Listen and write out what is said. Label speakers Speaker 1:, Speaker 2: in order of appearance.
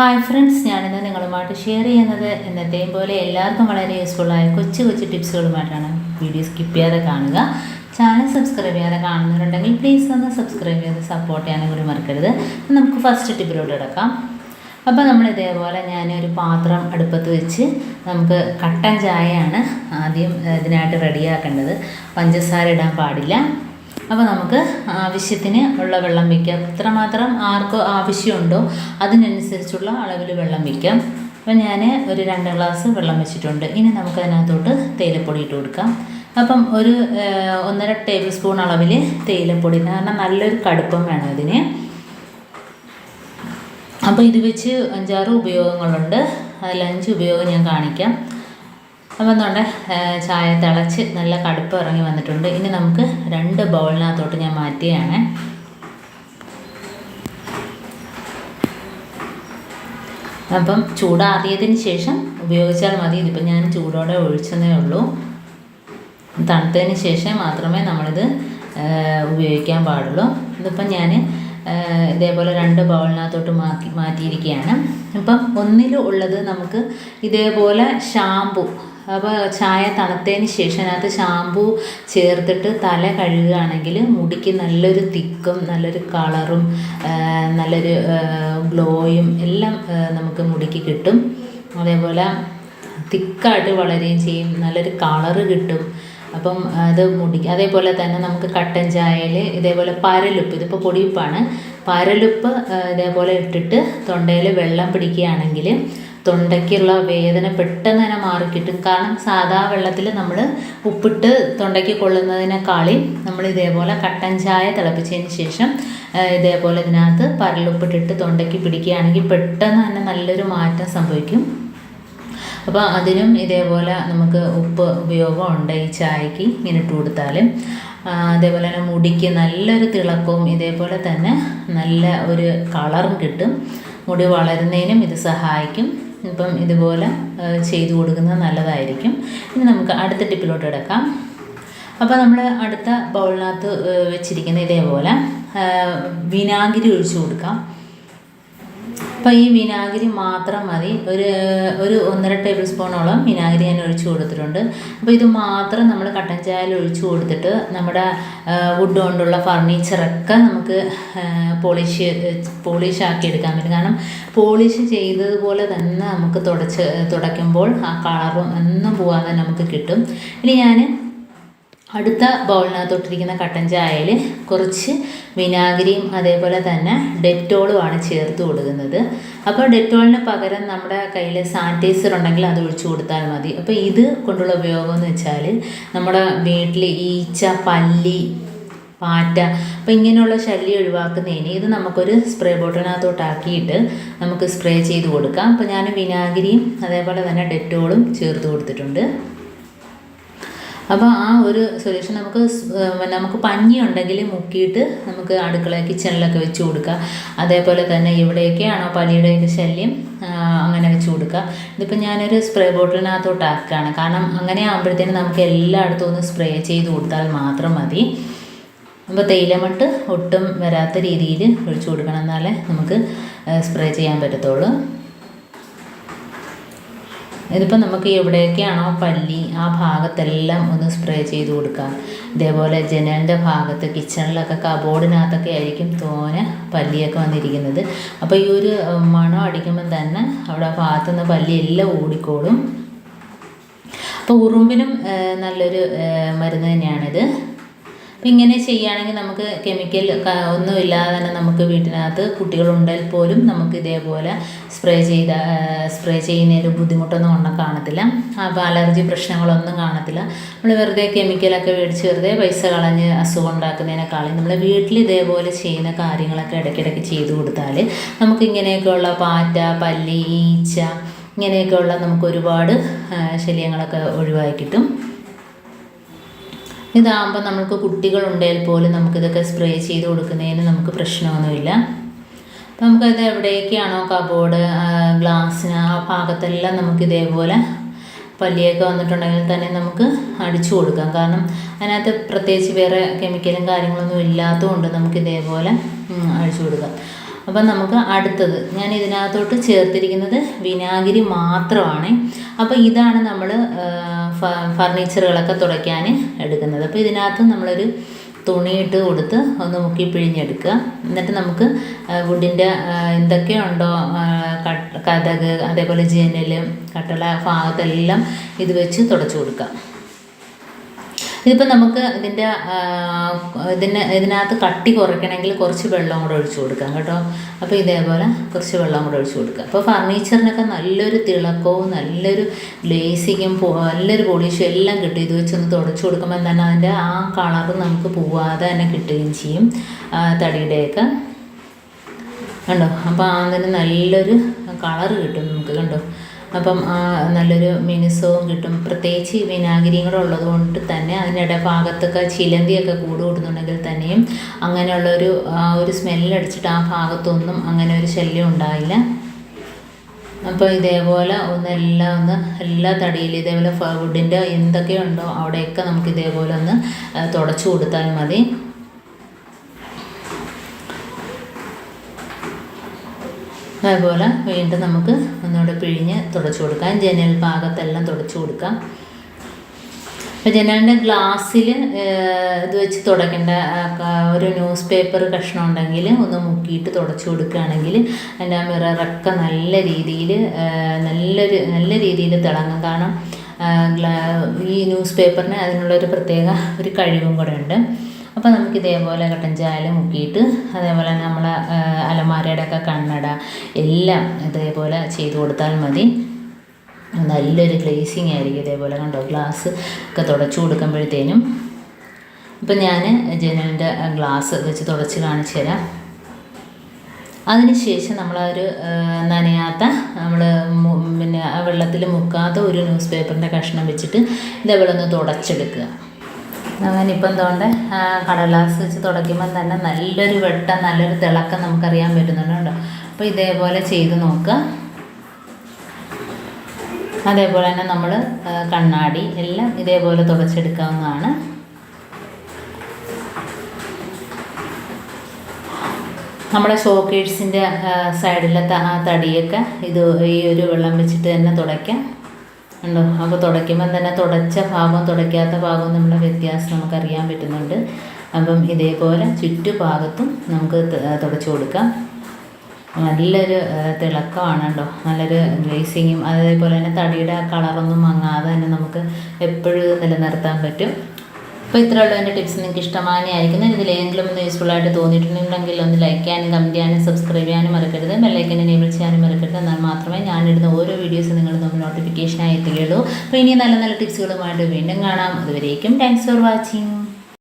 Speaker 1: Hi friends ഞാനിന്ന് നിങ്ങളുമായിട്ട് share ചെയ്യുന്നത് എന്നത്തെയും പോലെ എല്ലാവർക്കും വളരെ യൂസ്ഫുള്ളായ കൊച്ചു കൊച്ചു ടിപ്സുകളുമായിട്ടാണ് വീഡിയോ സ്കിപ്പ് ചെയ്യാതെ കാണുക. ചാനൽ സബ്സ്ക്രൈബ് ചെയ്യാതെ കാണുന്നവരുണ്ടെങ്കിൽ പ്ലീസ് ഒന്ന് സബ്സ്ക്രൈബ് ചെയ്ത് സപ്പോർട്ട് ചെയ്യാനും കൂടി മറക്കരുത്. നമുക്ക് ഫസ്റ്റ് ടിപ്പിലോട്ട് കിടക്കാം. അപ്പോൾ നമ്മൾ ഇതേപോലെ ഞാനൊരു പാത്രം അടുപ്പത്ത് വെച്ച് നമുക്ക് കട്ടൻ ചായയാണ് ആദ്യം ഇതിനായിട്ട് റെഡിയാക്കേണ്ടത് പഞ്ചസാര ഇടാൻ പാടില്ല. അപ്പോൾ നമുക്ക് ആവശ്യത്തിന് ഉള്ള വെള്ളം വയ്ക്കാം. എത്രമാത്രം ആർക്കോ ആവശ്യമുണ്ടോ അതിനനുസരിച്ചുള്ള അളവിൽ വെള്ളം വയ്ക്കാം. അപ്പോൾ ഞാൻ ഒരു രണ്ട് ഗ്ലാസ് വെള്ളം വെച്ചിട്ടുണ്ട്. ഇനി നമുക്ക് അതിനകത്തോട്ട് തേയിലപ്പൊടി ഇട്ട് കൊടുക്കാം. അപ്പം ഒരു ഒന്നര ടേബിൾ സ്പൂൺ അളവിൽ തേയിലപ്പൊടി. കാരണം നല്ലൊരു കടുപ്പം വേണം ഇതിന്. അപ്പോൾ ഇത് വെച്ച് അഞ്ചാറ് ഉപയോഗങ്ങളുണ്ട്. അതിൽ അഞ്ച് ഉപയോഗം ഞാൻ കാണിക്കാം. അപ്പം നമ്മുടെ ചായ തിളച്ച് നല്ല കടുപ്പ് ഇറങ്ങി വന്നിട്ടുണ്ട്. ഇനി നമുക്ക് രണ്ട് ബൗളിനകത്തോട്ട് ഞാൻ മാറ്റുകയാണ് അപ്പം ചൂടാറിയതിന് ശേഷം ഉപയോഗിച്ചാൽ മതി. ഇതിപ്പോൾ ഞാൻ ചൂടോടെ ഒഴിച്ചതേ ഉള്ളൂ. തണുത്തതിന് ശേഷം മാത്രമേ നമ്മളിത് ഉപയോഗിക്കാൻ പാടുള്ളൂ. ഇതിപ്പം ഞാൻ ഇതേപോലെ രണ്ട് ബൗളിനകത്തോട്ട് മാറ്റി മാറ്റിയിരിക്കുകയാണ്. അപ്പം ഒന്നിൽ ഉള്ളത് നമുക്ക് ഇതേപോലെ ഷാമ്പു അപ്പോൾ ചായ തണുത്തതിന് ശേഷം അതിനകത്ത് ഷാമ്പു ചേർത്തിട്ട് തല കഴുകുകയാണെങ്കിൽ മുടിക്ക് നല്ലൊരു തിക്കും നല്ലൊരു കളറും നല്ലൊരു ഗ്ലോയും എല്ലാം നമുക്ക് മുടിക്ക് കിട്ടും. അതേപോലെ തിക്കായിട്ട് വളരുകയും ചെയ്യും നല്ലൊരു കളറ് കിട്ടും. അപ്പം അത് മുടി അതേപോലെ തന്നെ നമുക്ക് കട്ടൻ ചായയിൽ ഇതേപോലെ പരലുപ്പ് ഇതിപ്പോൾ പൊടിയുപ്പാണ്. പരലുപ്പ് ഇതേപോലെ ഇട്ടിട്ട് തൊണ്ടയിൽ വെള്ളം പിടിക്കുകയാണെങ്കിൽ തൊണ്ടയ്ക്കുള്ള വേദന പെട്ടെന്ന് തന്നെ മാറിക്കിട്ടും. കാരണം സാധാ വെള്ളത്തിൽ നമ്മൾ ഉപ്പിട്ട് തൊണ്ടയ്ക്ക് കൊള്ളുന്നതിനേക്കാളും നമ്മൾ ഇതേപോലെ കട്ടൻ ചായ തിളപ്പിച്ചതിന് ശേഷം ഇതേപോലെ ഇതിനകത്ത് പരലുപ്പിട്ടിട്ട് തൊണ്ടയ്ക്ക് പിടിക്കുകയാണെങ്കിൽ പെട്ടെന്ന് തന്നെ നല്ലൊരു മാറ്റം സംഭവിക്കും. അപ്പോൾ അതിനും ഇതേപോലെ നമുക്ക് ഉപ്പ് ഉപയോഗമുണ്ട് ഈ ചായക്ക് ഇങ്ങനെ ഇട്ട് കൊടുത്താൽ അതേപോലെ തന്നെ മുടിക്ക് നല്ലൊരു തിളക്കവും ഇതേപോലെ തന്നെ നല്ല ഒരു കളറും കിട്ടും. മുടി വളരുന്നതിനും ഇത് സഹായിക്കും. ഇപ്പം ഇതുപോലെ ചെയ്തു കൊടുക്കുന്നത് നല്ലതായിരിക്കും. ഇനി നമുക്ക് അടുത്ത ടിപ്പിലോട്ട് കിടക്കാം. അപ്പോൾ നമ്മൾ അടുത്ത ബൗളിനകത്ത് വെച്ചിരിക്കുന്ന ഇതേപോലെ വിനാഗിരി ഒഴിച്ചു കൊടുക്കാം. അപ്പോൾ ഈ വിനാഗിരി മാത്രം മതി. ഒരു ഒരു ഒന്നര ടേബിൾ സ്പൂണോളം വിനാഗിരി ഞാൻ ഒഴിച്ചു കൊടുത്തിട്ടുണ്ട്. അപ്പോൾ ഇത് മാത്രം നമ്മൾ കട്ടൻ ചായയിൽ ഒഴിച്ചു കൊടുത്തിട്ട് നമ്മുടെ വുഡ് കൊണ്ടുള്ള ഫർണിച്ചറൊക്കെ നമുക്ക് പോളിഷ് പോളിഷ് ആക്കി എടുക്കാൻ പറ്റും. കാരണം പോളിഷ് ചെയ്തതുപോലെ തന്നെ നമുക്ക് തുടച്ച് തുടയ്ക്കുമ്പോൾ ആ കളറും ഒന്നും പോകാതെ നമുക്ക് കിട്ടും. ഇനി ഞാൻ അടുത്ത ബൗളിനകത്തോട്ടിരിക്കുന്ന കട്ടൻ ചായയിൽ കുറച്ച് വിനാഗിരിയും അതേപോലെ തന്നെ ഡെറ്റോളുമാണ് ചേർത്ത് കൊടുക്കുന്നത്. അപ്പോൾ ഡെറ്റോളിന് പകരം നമ്മുടെ കയ്യിൽ സാനിറ്റൈസർ ഉണ്ടെങ്കിൽ അത് ഒഴിച്ചു കൊടുത്താൽ മതി. അപ്പോൾ ഇത് കൊണ്ടുള്ള ഉപയോഗം എന്ന് വെച്ചാൽ നമ്മുടെ വീട്ടിൽ ഈച്ച പല്ലി പാറ്റ അപ്പം ഇങ്ങനെയുള്ള ശല്യം ഒഴിവാക്കുന്നതിന് ഇത് നമുക്കൊരു സ്പ്രേ ബോട്ടിലിനകത്തോട്ടാക്കിയിട്ട് നമുക്ക് സ്പ്രേ ചെയ്ത് കൊടുക്കാം. അപ്പോൾ ഞാൻ വിനാഗിരിയും അതേപോലെ തന്നെ ഡെറ്റോളും ചേർത്ത് കൊടുത്തിട്ടുണ്ട്. അപ്പോൾ ആ ഒരു സൊല്യൂഷൻ നമുക്ക് നമുക്ക് പഞ്ഞി ഉണ്ടെങ്കിൽ മുക്കിയിട്ട് നമുക്ക് അടുക്കള കിച്ചണിലൊക്കെ വെച്ച് കൊടുക്കുക അതേപോലെ തന്നെ എവിടെയൊക്കെയാണോ പലിയുടെയൊക്കെ ശല്യം? അങ്ങനെ വെച്ച് കൊടുക്കുക ഇതിപ്പോൾ ഞാനൊരു സ്പ്രേ ബോട്ടിലിനകത്തോട്ട് ആക്കുകയാണ്. കാരണം അങ്ങനെ ആകുമ്പോഴത്തേനും നമുക്ക് എല്ലായിടത്തും ഒന്ന് സ്പ്രേ ചെയ്ത് കൊടുത്താൽ മാത്രം മതി. അപ്പോൾ തേയിലമട്ട് ഒട്ടും വരാത്ത രീതിയിൽ ഒഴിച്ചു കൊടുക്കണം എന്നാലേ നമുക്ക് സ്പ്രേ ചെയ്യാൻ പറ്റത്തുള്ളൂ. ഇതിപ്പോൾ നമുക്ക് എവിടെയൊക്കെയാണോ പല്ലി ആ ഭാഗത്തെല്ലാം ഒന്ന് സ്പ്രേ ചെയ്ത് കൊടുക്കാം. ഇതേപോലെ ജനലിന്റെ ഭാഗത്ത് കിച്ചണിലൊക്കെ കബോർഡിനകത്തൊക്കെ ആയിരിക്കും തോനെ പല്ലിയൊക്കെ വന്നിരിക്കുന്നത്. അപ്പോൾ ഈ ഒരു മണം അടിക്കുമ്പം തന്നെ അവിടെ ആ ഭാഗത്തുനിന്ന് പല്ലി എല്ലാം ഓടിക്കോളും. അപ്പോൾ ഉറുമ്പിനും നല്ലൊരു മരുന്ന് തന്നെയാണിത്. ഇങ്ങനെ ചെയ്യുകയാണെങ്കിൽ നമുക്ക് കെമിക്കൽ ഒന്നും ഒന്നുമില്ലാതെ തന്നെ നമുക്ക് വീട്ടിനകത്ത് കുട്ടികളുണ്ടെങ്കിൽ പോലും നമുക്ക് ഇതേപോലെ സ്പ്രേ ചെയ്ത സ്പ്രേ ചെയ്യുന്നതിൽ ബുദ്ധിമുട്ടൊന്നും ഒന്നും കാണത്തില്ല. അപ്പോൾ അലർജി പ്രശ്നങ്ങളൊന്നും കാണത്തില്ല. നമ്മൾ വെറുതെ കെമിക്കലൊക്കെ മേടിച്ച് വെറുതെ പൈസ കളഞ്ഞ് അസുഖം ഉണ്ടാക്കുന്നതിനേക്കാളും നമ്മൾ വീട്ടിൽ ഇതേപോലെ ചെയ്യുന്ന കാര്യങ്ങളൊക്കെ ഇടയ്ക്കിടയ്ക്ക് ചെയ്തു കൊടുത്താൽ നമുക്ക് ഇങ്ങനെയൊക്കെയുള്ള പാറ്റ പല്ലി ഈച്ച ഇങ്ങനെയൊക്കെയുള്ള നമുക്ക് ഒരുപാട് ശല്യങ്ങളൊക്കെ ഒഴിവാക്കി കിട്ടും. ഇതാകുമ്പോൾ നമുക്ക് കുട്ടികളുണ്ടെങ്കിൽ പോലും നമുക്കിതൊക്കെ സ്പ്രേ ചെയ്ത് കൊടുക്കുന്നതിന് നമുക്ക് പ്രശ്നമൊന്നുമില്ല. അപ്പം നമുക്കത് എവിടെയൊക്കെയാണോ കബോർഡ് ഗ്ലാസ്സിന് ആ ഭാഗത്തെല്ലാം നമുക്ക് ഇതേപോലെ പല്ലിയൊക്കെ വന്നിട്ടുണ്ടെങ്കിൽ തന്നെ നമുക്ക് അടിച്ചു കൊടുക്കാം. കാരണം അതിനകത്ത് പ്രത്യേകിച്ച് വേറെ കെമിക്കലും കാര്യങ്ങളൊന്നും ഇല്ലാത്തതുകൊണ്ട് നമുക്ക് ഇതേപോലെ അടിച്ചു കൊടുക്കാം. അപ്പം നമുക്ക് അടുത്തത് ഞാൻ ഇതിനകത്തോട്ട് ചേർത്തിരിക്കുന്നത് വിനാഗിരി മാത്രമാണ്. അപ്പോൾ ഇതാണ് നമ്മൾ ഫർണിച്ചറുകളൊക്കെ തുടയ്ക്കാൻ എടുക്കുന്നത്. അപ്പോൾ ഇതിനകത്ത് നമ്മളൊരു തുണിയിട്ട് കൊടുത്ത് ഒന്ന് മുക്കി പിഴിഞ്ഞെടുക്കുക. എന്നിട്ട് നമുക്ക് വുഡിന്റെ എന്തൊക്കെയുണ്ടോ കഥക് അതേപോലെ ജനൽ കട്ടള ഭാഗത്തെല്ലാം ഇത് വെച്ച് തുടച്ചു കൊടുക്കുക. ഇതിപ്പോൾ നമുക്ക് ഇതിന്റെ ഇതിന് ഇതിനകത്ത് കട്ടി കുറയ്ക്കണമെങ്കിൽ കുറച്ച് വെള്ളം കൂടെ ഒഴിച്ചു കൊടുക്കാം കേട്ടോ. അപ്പോൾ ഇതേപോലെ കുറച്ച് വെള്ളം കൂടെ ഒഴിച്ചു കൊടുക്കുക അപ്പോൾ ഫർണിച്ചറിനൊക്കെ നല്ലൊരു തിളക്കവും നല്ലൊരു ലേസിങ്ങും നല്ലൊരു പോളിഷും എല്ലാം കിട്ടും. ഇത് വെച്ചൊന്ന് തുടച്ചു കൊടുക്കുമ്പോൾ തന്നെ അതിന്റെ ആ കളർ നമുക്ക് പോവാതെ തന്നെ കിട്ടുകയും ചെയ്യും. തടിയുടെയൊക്കെ. കണ്ടോ? അപ്പോൾ അതിന് നല്ലൊരു കളർ കിട്ടും നമുക്ക് കണ്ടോ? അപ്പം നല്ലൊരു മിനുസവും കിട്ടും. പ്രത്യേകിച്ച് ഉള്ളത് കൊണ്ട് തന്നെ അതിനിടെ ഭാഗത്തൊക്കെ ചിലന്തിയൊക്കെ കൂട് കൂടുന്നുണ്ടെങ്കിൽ തന്നെയും അങ്ങനെയുള്ളൊരു ഒരു സ്മെല്ലടിച്ചിട്ട് ആ ഭാഗത്തൊന്നും അങ്ങനെ ഒരു ശല്യം ഉണ്ടായില്ല. അപ്പോൾ ഇതേപോലെ ഒന്ന് എല്ലാം ഒന്ന് എല്ലാ തടിയിലും ഇതേപോലെ വുഡിന്റെ എന്തൊക്കെയുണ്ടോ അവിടെയൊക്കെ നമുക്ക് ഇതേപോലെ ഒന്ന് തുടച്ചു കൊടുത്താൽ മതി. അതുപോലെ വീണ്ടും നമുക്ക് ഒന്നുകൂടെ പിഴിഞ്ഞ് തുടച്ചു കൊടുക്കാം. ജനൽ ഭാഗത്തെല്ലാം തുടച്ചു കൊടുക്കാം. അപ്പോൾ ജനലിന്റെ ഗ്ലാസ്സിൽ ഇത് വെച്ച് തുടക്കേണ്ട ഒരു ന്യൂസ് പേപ്പർ കഷ്ണം ഉണ്ടെങ്കിൽ ഒന്ന് മുക്കിയിട്ട് തുടച്ചു കൊടുക്കുകയാണെങ്കിൽ അതിന്റെ ആ മിററൊക്കെ നല്ല രീതിയിൽ നല്ലൊരു നല്ല രീതിയിൽ തിളങ്ങും. കാരണം ഈ ന്യൂസ് പേപ്പറിന് അതിനുള്ളൊരു പ്രത്യേക ഒരു കഴിവും കൂടെ ഉണ്ട്. അപ്പോൾ നമുക്ക് ഇതേപോലെ കട്ടൻ ചായ മുക്കിയിട്ട് അതേപോലെ നമ്മളെ അലമാരയുടെ ഒക്കെ കണ്ണട എല്ലാം ഇതേപോലെ ചെയ്ത് കൊടുത്താൽ മതി. നല്ലൊരു ഗ്ലേസിങ് ആയിരിക്കും ഇതേപോലെ കണ്ടോ? ഗ്ലാസ് ഒക്കെ തുടച്ചു കൊടുക്കുമ്പോഴത്തേനും. ഇപ്പം ഞാൻ ജനലിന്റെ ഗ്ലാസ് വെച്ച് തുടച്ച് കാണിച്ചു തരാം. അതിനുശേഷം നമ്മളൊരു നനയാത്ത നമ്മൾ പിന്നെ വെള്ളത്തിൽ മുക്കാത്ത ഒരു ന്യൂസ് പേപ്പറിന്റെ കഷ്ണം വെച്ചിട്ട് ഇതേപോലെ ഒന്ന് തുടച്ചെടുക്കുക. അങ്ങനിപ്പം തോണ്ട് കടലാസ് വെച്ച് തുടയ്ക്കുമ്പം തന്നെ നല്ലൊരു വെട്ടം നല്ലൊരു തിളക്കം നമുക്കറിയാൻ പറ്റുന്നുണ്ട്? അപ്പോൾ ഇതേപോലെ ചെയ്ത് നോക്കുക. അതേപോലെ തന്നെ നമ്മൾ കണ്ണാടി എല്ലാം ഇതേപോലെ തുടച്ചെടുക്കാവുന്നതാണ്. നമ്മുടെ ഷോക്കേഴ്സിന്റെ സൈഡിലത്തെ ആ തടിയൊക്കെ ഇത് ഈ ഒരു വെള്ളം വെച്ചിട്ട് തന്നെ തുടയ്ക്കാം. ഉണ്ടോ? അപ്പോൾ തുടയ്ക്കുമ്പം തന്നെ തുടച്ച ഭാഗവും തുടയ്ക്കാത്ത ഭാഗവും നമ്മുടെ വ്യത്യാസം നമുക്കറിയാൻ പറ്റുന്നുണ്ട്. അപ്പം ഇതേപോലെ ചുറ്റുഭാഗത്തും നമുക്ക് തുടച്ചു കൊടുക്കാം. നല്ലൊരു തിളക്കമാണ് കേട്ടോ. നല്ലൊരു ഗ്ലേസിങ്ങും അതേപോലെ തന്നെ തടിയുടെ കളറൊന്നും മങ്ങാതെ തന്നെ നമുക്ക് എപ്പോഴും നിലനിർത്താൻ പറ്റും. അപ്പോൾ ഇത്രയുള്ള എന്റെ ടിപ്സ് നിങ്ങൾക്ക് ഇഷ്ടമാനായിരിക്കുന്നു ഇതിലേതെങ്കിലും ഒന്ന് യൂസ്ഫുൾ ആയിട്ട് തോന്നിയിട്ടുണ്ടെങ്കിൽ ഒന്ന് ലൈക്ക് ചെയ്യാനും കമന്റ് ചെയ്യാനും സബ്സ്ക്രൈബ് ചെയ്യാനും മറക്കരുത്. ബെല്ലൈക്കൻ എനേബിൾ ചെയ്യാനും മറക്കരുത്. എന്നാൽ മാത്രമേ ഞാനിടുന്ന ഓരോ വീഡിയോസ് നിങ്ങൾ നമ്മൾ നോട്ടിഫിക്കേഷനായി എത്തുകയുള്ളൂ. അപ്പോൾ ഇനി നല്ല നല്ല ടിപ്സുകളുമായിട്ട് വീണ്ടും കാണാം. അതുവരേക്കും താങ്ക്സ് ഫോർ വാച്ചിങ്